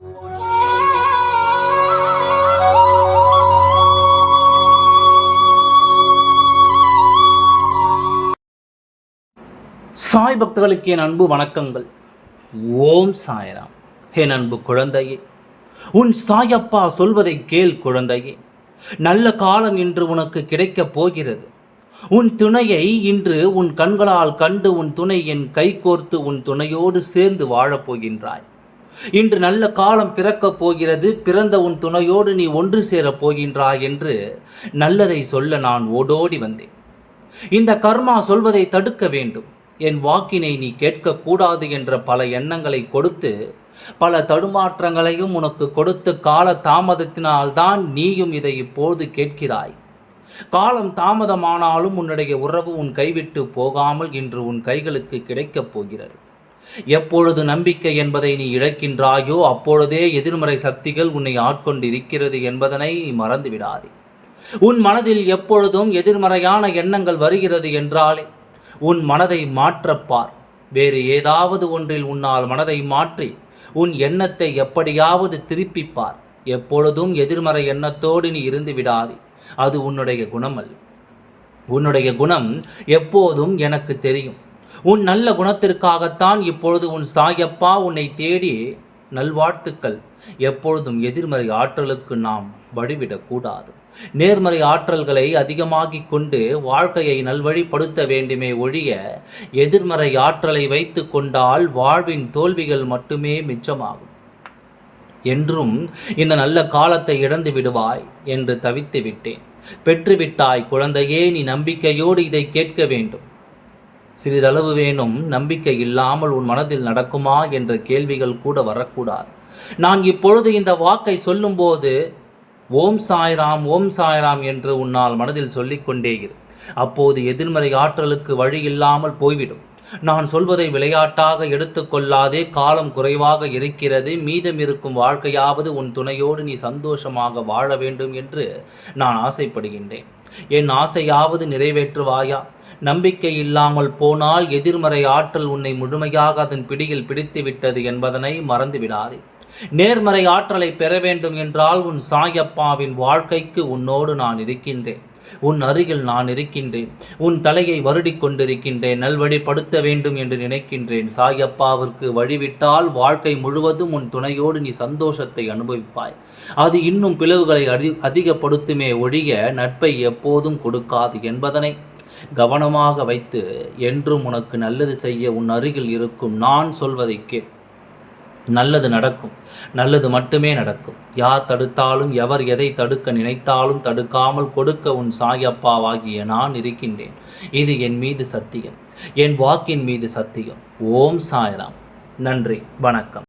சாய் பக்தர்களுக்கு என் அன்பு வணக்கங்கள். ஓம் சாய்ராம். என் அன்பு குழந்தையே உன் சாயப்பா சொல்வதை கேள் குழந்தையே. நல்ல காலம் இன்று உனக்கு கிடைக்கப் போகிறது. உன் துணையை இன்று உன் கண்களால் கண்டு உன் துணை என் கை கோர்த்து உன் துணையோடு சேர்ந்து வாழப் போகின்றாய். இன்று நல்ல காலம் பிறக்கப் போகிறது. பிறந்த உன் துணையோடு நீ ஒன்று சேரப் போகின்றாய் என்று நல்லதை சொல்ல நான் ஓடோடி வந்தேன். இந்த கர்மா சொல்வதை தடுக்க வேண்டும். என் வாக்கினை நீ கேட்கக்கூடாது என்ற பல எண்ணங்களை கொடுத்து பல தடுமாற்றங்களையும் உனக்கு கொடுத்து கால தாமதத்தினால்தான் நீயும் இதை இப்போது கேட்கிறாய். காலம் தாமதமானாலும் உன்னுடைய உறவு உன் கைவிட்டு போகாமல் இன்று உன் கைகளுக்கு கிடைக்கப் போகிறது. எப்பொழுது நம்பிக்கை என்பதை நீ இழக்கின்றாயோ அப்பொழுதே எதிர்மறை சக்திகள் உன்னை ஆட்கொண்டு இருக்கிறது என்பதனை நீ மறந்து விடாதே உன் மனதில் எப்பொழுதும் எதிர்மறையான எண்ணங்கள் வருகிறது என்றாலே உன் மனதை மாற்றப்பார் வேறு ஏதாவது ஒன்றில் உன்னால் மனதை மாற்றி உன் எண்ணத்தை எப்படியாவது திருப்பிப்பார் எப்பொழுதும் எதிர்மறை எண்ணத்தோடு நீ இருந்து விடாதே. அது உன்னுடைய குணமல்ல உன்னுடைய குணம் எப்போதும் எனக்கு தெரியும். உன் நல்ல குணத்திற்காகத்தான் இப்பொழுது உன் சாயப்பா உன்னை தேடி நல்வாழ்த்துக்கள். எப்பொழுதும் எதிர்மறை ஆற்றலுக்கு நாம் வழிவிடக்கூடாது நேர்மறை ஆற்றல்களை அதிகமாகிக் கொண்டு வாழ்க்கையை நல்வழிப்படுத்த வேண்டுமே ஒழிய எதிர்மறை ஆற்றலை வைத்து கொண்டால் வாழ்வின் தோல்விகள் மட்டுமே மிச்சமாகும். என்றும் இந்த நல்ல காலத்தை இழந்து விடுவாய் என்று தவித்து விட்டேன் பெற்றுவிட்டாய் குழந்தையே நீ நம்பிக்கையோடு இதை கேட்க வேண்டும். சிறிதளவு வேணும் நம்பிக்கை இல்லாமல் உன் மனதில் நடக்குமா என்ற கேள்விகள் கூட வரக்கூடாது. நான் இப்பொழுது இந்த வாக்கை சொல்லும்போது ஓம் சாய்ராம் ஓம் சாய்ராம் என்று உன்னால் மனதில் சொல்லிக்கொண்டே இரு. அப்போது எதிர்மறை ஆற்றலுக்கு வழி இல்லாமல் போய்விடும். நான் சொல்வதை விளையாட்டாக எடுத்துக்கொள்ளாதே காலம் குறைவாக இருக்கிறது. மீதம் இருக்கும் வாழ்க்கையாவது உன் துணையோடு நீ சந்தோஷமாக வாழ வேண்டும் என்று நான் ஆசைப்படுகின்றேன். என் ஆசையாவது நிறைவேற்றுவாயா? நம்பிக்கை இல்லாமல் போனால் எதிர்மறை ஆற்றல் உன்னை முழுமையாக அதன் பிடியில் பிடித்து விட்டது என்பதனை மறந்து விடாதே. நேர்மறை ஆற்றலை பெற வேண்டும் என்றால் உன் சாயப்பாவின் வாழ்க்கைக்கு உன்னோடு நான் இருக்கின்றேன். உன் அருகில் நான் இருக்கின்றேன். உன் தலையை வருடிக் கொண்டிருக்கின்றேன். நல்வழிப்படுத்த வேண்டும் என்று நினைக்கின்றேன். சாயப்பாவிற்கு வழிவிட்டால் வாழ்க்கை முழுவதும் உன் துணையோடு நீ சந்தோஷத்தை அனுபவிப்பாய். அது இன்னும் பிளவுகளை அதி அதிகப்படுத்துமே ஒழிய நட்பை எப்போதும் கொடுக்காது என்பதனை கவனமாக வைத்து என்றும் உனக்கு நல்லது செய்ய உன் அருகில் இருக்கும் நான் சொல்வதை கேள். நல்லது நடக்கும். நல்லது மட்டுமே நடக்கும். யார் தடுத்தாலும் எவர் எதை தடுக்க நினைத்தாலும் தடுக்காமல் கொடுக்க உன் சாயப்பாவாகிய நான் இருக்கின்றேன். இது என் மீது சத்தியம். என் வாக்கின் மீது சத்தியம். ஓம் சாய்ராம். நன்றி. வணக்கம்.